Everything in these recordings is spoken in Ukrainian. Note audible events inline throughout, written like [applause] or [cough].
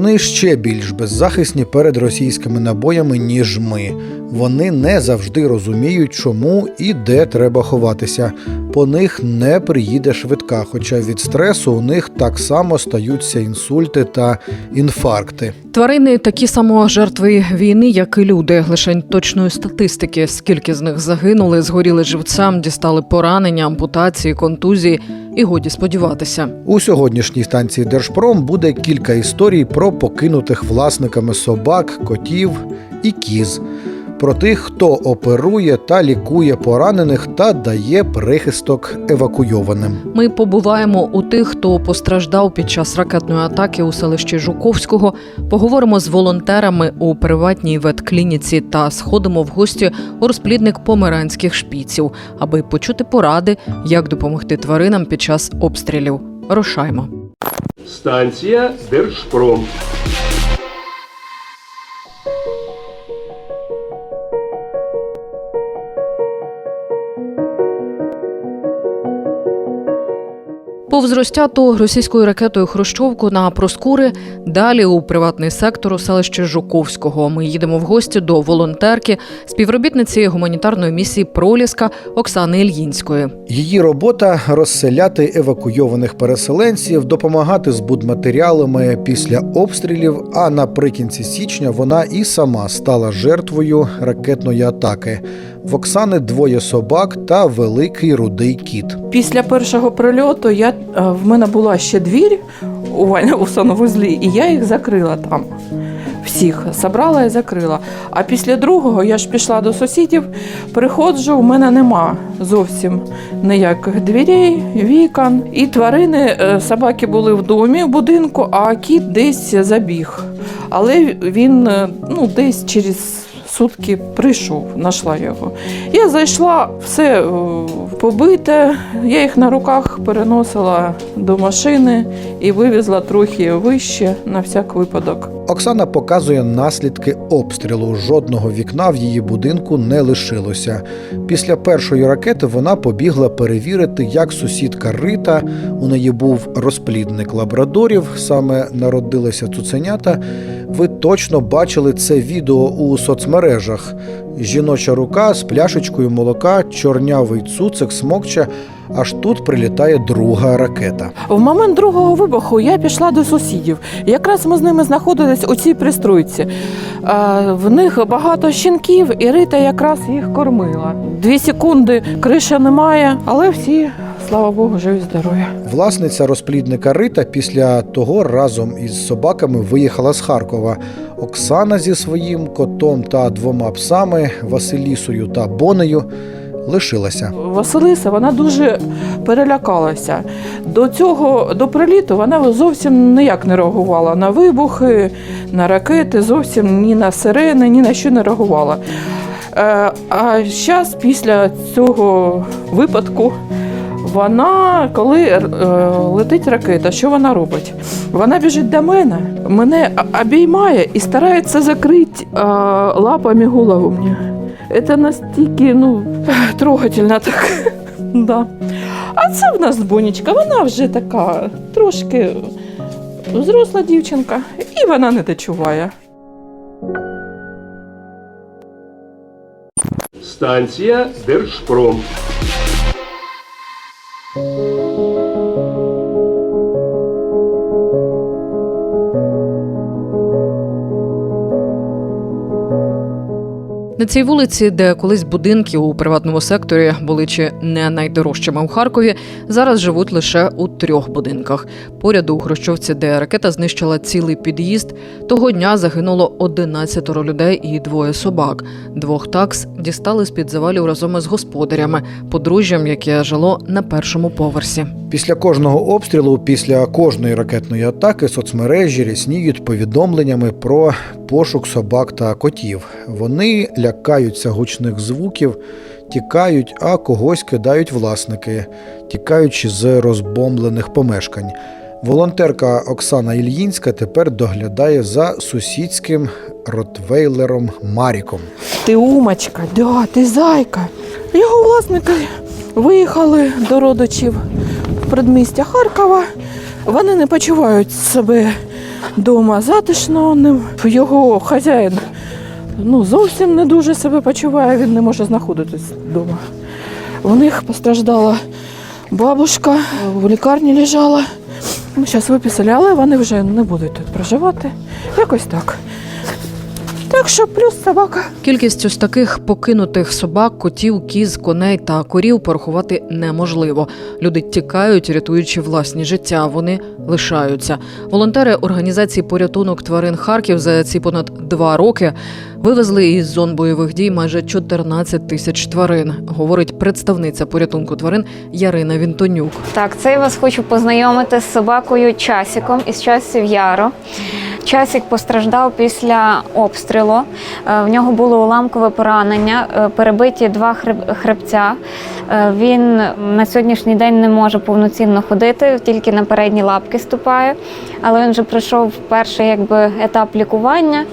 Вони ще більш беззахисні перед російськими набоями, ніж ми. Вони не завжди розуміють, чому і де треба ховатися. По них не приїде швидка, хоча від стресу у них так само стаються інсульти та інфаркти. тварини такі само жертви війни, як і люди. Лишень точної статистики, скільки з них загинули, згоріли живцем, дістали поранення, ампутації, контузії. І годі сподіватися. У сьогоднішній станції Держпром буде кілька історій про покинутих власниками собак, котів і кіз, про тих, хто оперує та лікує поранених та дає прихисток евакуйованим. Ми побуваємо у тих, хто постраждав під час ракетної атаки у селищі Жуковського. Поговоримо з волонтерами у приватній ветклініці та сходимо в гості у розплідник померанських шпіців, аби почути поради, як допомогти тваринам під час обстрілів. Рушаймо. Станція Держпром. Повз розтяту російською ракетою Хрущовку на Проскури, далі у приватний сектор у селищі Жуковського. Ми їдемо в гості до волонтерки, співробітниці гуманітарної місії Проліска Оксани Ільїнської. Її робота розселяти евакуйованих переселенців, допомагати з будматеріалами після обстрілів. А наприкінці січня вона і сама стала жертвою ракетної атаки. В Оксани двоє собак та великий рудий кіт. Після першого прильоту я, е, в мене була ще двір у, у санвузлі, і я їх закрила там. Всіх забрала і закрила. А після другого я ж пішла до сусідів, приходжу, у мене нема зовсім ніяких дверей, вікон. І тварини, е, собаки були в домі, в будинку, а кіт десь забіг. Але він е, ну, десь через сутки прийшов, знайшла його. Я зайшла, все е, побите, я їх на руках переносила до машини і вивезла трохи вище на всяк випадок. Оксана показує наслідки обстрілу. Жодного вікна в її будинку не лишилося. Після першої ракети вона побігла перевірити, як сусідка Рита. У неї був розплідник лабрадорів, саме народилися цуценята. Ви точно бачили це відео у соцмережах. Жіноча рука з пляшечкою молока, чорнявий цуцик смокче. Аж тут прилітає друга ракета. В момент другого вибуху я пішла до сусідів. Якраз ми з ними знаходились у цій пристройці. В них багато щенків, і Рита якраз їх кормила. Дві секунди криша немає, але всі, слава Богу, живі здорові. Власниця розплідника Рита після того разом із собаками виїхала з Харкова. Оксана зі своїм котом та двома псами Василісою та Бонею лишилася. Василиса вона дуже перелякалася. До цього до приліту вона зовсім ніяк не реагувала на вибухи, на ракети, зовсім ні на сирени, ні на що не реагувала. Е, А зараз, після цього випадку, вона, коли е, летить ракета, що вона робить? Вона біжить до мене, мене обіймає і старається закрити е, лапами голову мені. Це настільки ну, трогательно так. [laughs] да. А це в нас бонечка, вона вже така трошки взросла дівчинка, і вона не дочуває. Станція Держпром. На цій вулиці, де колись будинки у приватному секторі були чи не найдорожчими у Харкові, зараз живуть лише у трьох будинках. Поряд у Хрущовці, де ракета знищила цілий під'їзд, того дня загинуло 11 людей і двоє собак. Двох такс дістали з під завалів разом із господарями, подружжям, яке жило на першому поверсі. Після кожного обстрілу, після кожної ракетної атаки, соцмережі рясніють повідомленнями про пошук собак та котів. Вони лякаються гучних звуків, тікають, а когось кидають власники, тікаючи з розбомблених помешкань. Волонтерка Оксана Ільїнська тепер доглядає за сусідським ротвейлером Маріком. Ти умочка, да, ти зайка. Його власники виїхали до родичів в предмістя Харкова. Вони не почувають себе вдома затишно. Його хазяїн ну, зовсім не дуже себе почуває, він не може знаходитись вдома. У них постраждала бабушка, в лікарні лежала. Ну, зараз виписали, але вони вже не будуть тут проживати. Якось так. Так що плюс собака. Кількість ось таких покинутих собак, котів, кіз, коней та корів порахувати неможливо. Люди тікають, рятуючи власні життя. Вони лишаються. Волонтери організації порятунок тварин Харків за ці понад два роки вивезли із зон бойових дій майже 14 тисяч тварин. Говорить представниця порятунку тварин Ярина Вінтонюк. Так, це я вас хочу познайомити з собакою Часіком із часів Яру. Часік постраждав після обстрілу. Е, В нього було уламкове поранення, е, перебиті два хреб- хребця. Е, Він на сьогоднішній день не може повноцінно ходити, тільки на передні лапки ступає. Але він вже пройшов перший якби, етап лікування.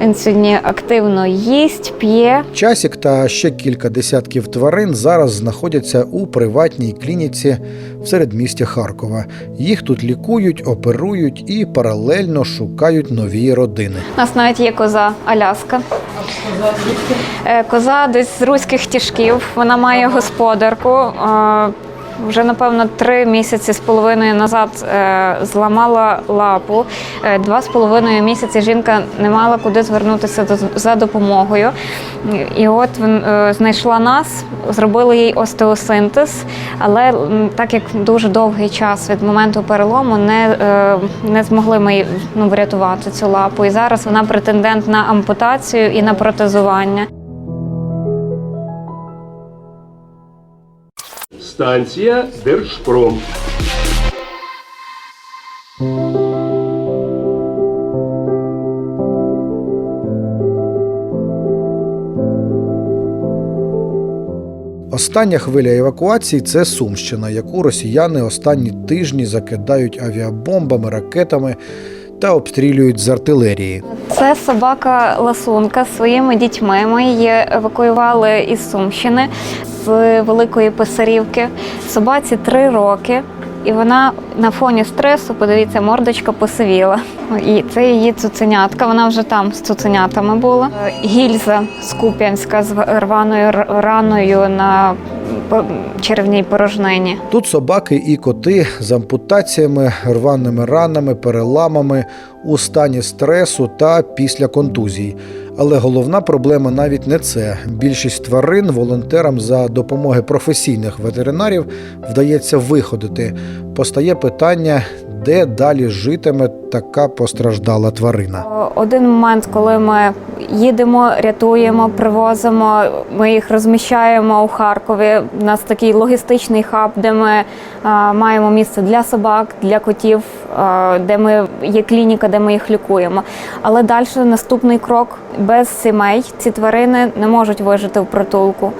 Він сьогодні активно їсть, п'є. Часік та ще кілька десятків тварин зараз знаходяться у приватній клініці в середмісті Харкова. Їх тут лікують, оперують і паралельно шукають нові родини. У нас навіть є коза Аляска. Е, Коза десь з руських тяжків. Вона має господарку. Вже напевно три місяці з половиною назад е, зламала лапу. Е, Два з половиною місяці жінка не мала куди звернутися за допомогою. І от е, знайшла нас, зробили їй остеосинтез, але так як дуже довгий час від моменту перелому не, не змогли ми ну, врятувати цю лапу. І зараз вона претендент на ампутацію і на протезування. Станція Держпром. Остання хвиля евакуації це Сумщина, яку росіяни останні тижні закидають авіабомбами, ракетами та обстрілюють з артилерії. Це собака Ласунка з своїми дітьми. Ми її евакуювали із Сумщини з Великої Писарівки. Собаці три роки. І вона на фоні стресу, подивіться, мордочка посивіла. І це її цуценятка. Вона вже там з цуценятами була. Гільза з Куп'янська з рваною раною на по- порожнені. Тут собаки і коти з ампутаціями, рваними ранами, переламами у стані стресу та після контузій. Але головна проблема навіть не це. Більшість тварин волонтерам за допомоги професійних ветеринарів вдається виходити. Постає питання, де далі житиме така постраждала тварина. Один момент, коли ми їдемо, рятуємо, привозимо, ми їх розміщаємо у Харкові. У нас такий логістичний хаб, де ми а, маємо місце для собак, для котів, а, де ми є клініка, де ми їх лікуємо. Але далі наступний крок без сімей ці тварини не можуть вижити в притулку.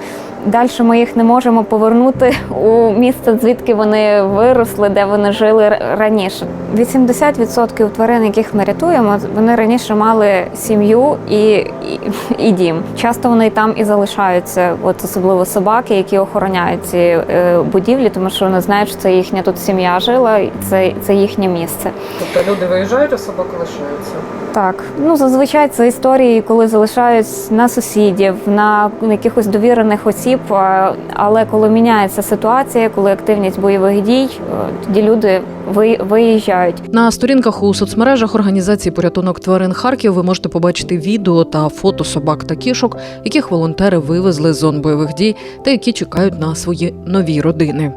Далі ми їх не можемо повернути у місце, звідки вони виросли, де вони жили раніше. 80% тварин, яких ми рятуємо, вони раніше мали сім'ю і, і, і дім. Часто вони там і залишаються, от особливо собаки, які охороняють ці е, будівлі, тому що вони знають, що це їхня тут сім'я жила, це, це їхнє місце. Тобто люди виїжджають, а собаки лишаються. Так, ну зазвичай це історії, коли залишають на сусідів, на якихось довірених осіб. Але коли міняється ситуація, коли активність бойових дій, е, тоді люди ви- виїжджають. На сторінках у соцмережах організації порятунок тварин Харків ви можете побачити відео та фото собак та кішок, яких волонтери вивезли з зон бойових дій та які чекають на свої нові родини.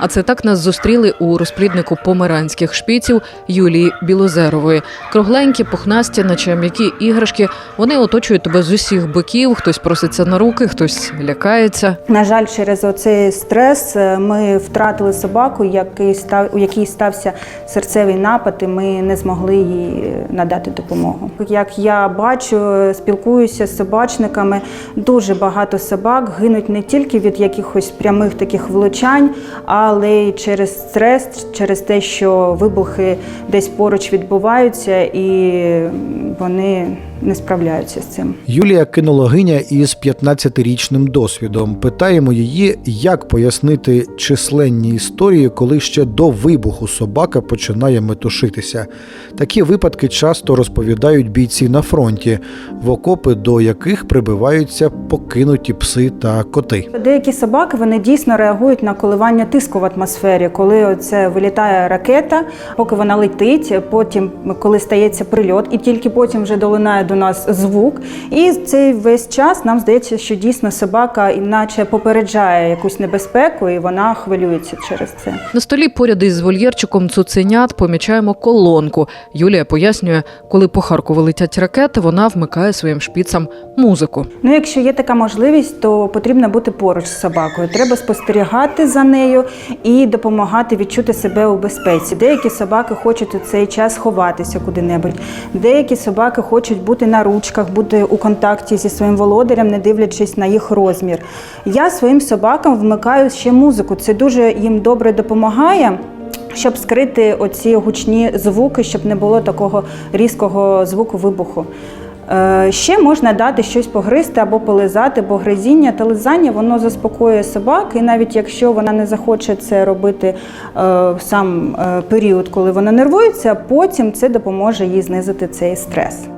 А це так нас зустріли у розпліднику померанських шпіців Юлії Білозерової. Кругленькі, пухнасті, наче м'які іграшки. Вони оточують тебе з усіх боків. Хтось проситься на руки, хтось лякається. На жаль, через оцей стрес е, ми втратили собаку, який став, у якій стався серцевий напад, і ми не змогли їй надати допомогу. Як я бачу, е, спілкуюся з собачниками, дуже багато собак гинуть не тільки від якихось прямих таких влучань, але й через стрес, через те, що вибухи десь поруч відбуваються, і вони не справляються з цим. Юлія кінологиня із 15-річним досвідом. Питаємо її, як пояснити численні історії, коли ще до вибуху собака починає метушитися. Такі випадки часто розповідають бійці на фронті, в окопи до яких прибиваються покинуті пси та коти. Деякі собаки вони дійсно реагують на коливання тиску в атмосфері, коли це вилітає ракета, поки вона летить, потім, коли стається прильот, і тільки потім вже долинає до нас звук. І цей весь час нам здається, що дійсно собака іначе попереджає якусь небезпеку, і вона хвилюється через це. На столі поряд із вольєрчиком цуценят помічаємо колонку. Юлія пояснює, коли по Харкову летять ракети, вона вмикає своїм шпіцам музику. Ну, якщо є така можливість, то потрібно бути поруч з собакою. Треба спостерігати за нею і допомагати відчути себе у безпеці. Деякі собаки хочуть у цей час ховатися куди-небудь. Деякі собаки хочуть бути на ручках, бути у контакті зі своїм володарем, не дивлячись на їх розмір. Я своїм собакам вмикаю ще музику. Це дуже їм добре допомагає. Щоб скрити оці гучні звуки, щоб не було такого різкого звуку вибуху. Е, Ще можна дати щось погризти або полизати, бо гризіння та лизання воно заспокоює собак, і навіть якщо вона не захоче це робити е, в сам е, період, коли вона нервується, потім це допоможе їй знизити цей стрес.